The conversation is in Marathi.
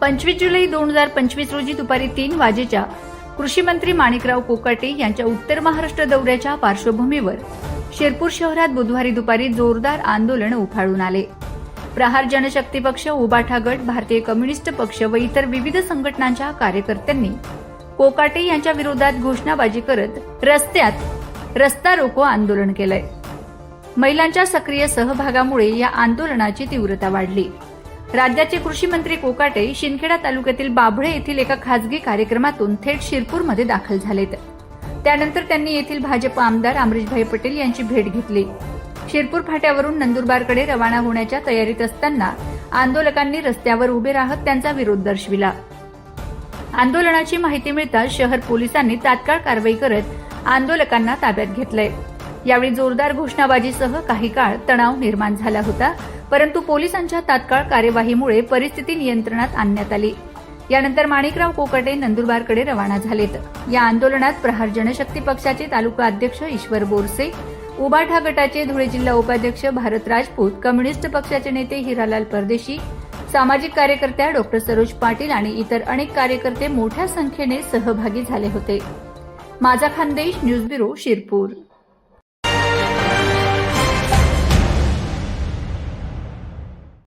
पंचवीस जुलै दोन हजार पंचवीस रोजी दुपारी तीन वाजेच्या कृषी मंत्री माणिकराव कोकाटे यांच्या उत्तर महाराष्ट्र दौऱ्याच्या पार्श्वभूमीवर शिरपूर शहरात बुधवारी दुपारी जोरदार आंदोलन उफाळून आले. प्रहार जनशक्ती पक्ष उबाठा गट भारतीय कम्युनिस्ट पक्ष व इतर विविध संघटनांच्या कार्यकर्त्यांनी कोकाटे यांच्या विरोधात घोषणाबाजी करत रस्त्यात रस्ता रोको आंदोलन केलंय. महिलांच्या सक्रिय सहभागामुळे या आंदोलनाची तीव्रता वाढली. राज्याचे कृषी मंत्री कोकाटे शिंदखेडा तालुक्यातील बाभळे येथील एका खासगी कार्यक्रमातून थेट शिरपूरमध्ये दाखल झालेत. त्यानंतर त्यांनी येथील भाजप आमदार अमरीशभाई पटेल यांची भेट घेतली. शिरपूर फाट्यावरून नंदुरबारकडे रवाना होण्याच्या तयारीत असताना आंदोलकांनी रस्त्यावर उभे राहत त्यांचा विरोध दर्शविला. आंदोलनाची माहिती मिळताच शहर पोलिसांनी तात्काळ कारवाई करत आंदोलकांना ताब्यात घेतलंय. यावेळी जोरदार घोषणाबाजीसह काही काळ तणाव निर्माण झाला होता परंतु पोलिसांच्या तात्काळ कार्यवाहीमुळे परिस्थिती नियंत्रणात आणण्यात आली. यानंतर माणिकराव कोकटे नंदुरबारकडे रवाना झालेत. या आंदोलनात प्रहार जनशक्ती पक्षाचे तालुका अध्यक्ष ईश्वर बोरसे उबाठा गटाचे धुळे जिल्हा उपाध्यक्ष भारत राजपूत कम्युनिस्ट पक्षाचे नेते हिरालाल परदेशी सामाजिक कार्यकर्त्या डॉक्टर सरोज पाटील आणि इतर अनेक कार्यकर्ते मोठ्या संख्येने सहभागी झाले होते. माझा खानदेश न्यूज ब्युरो शिरपूर.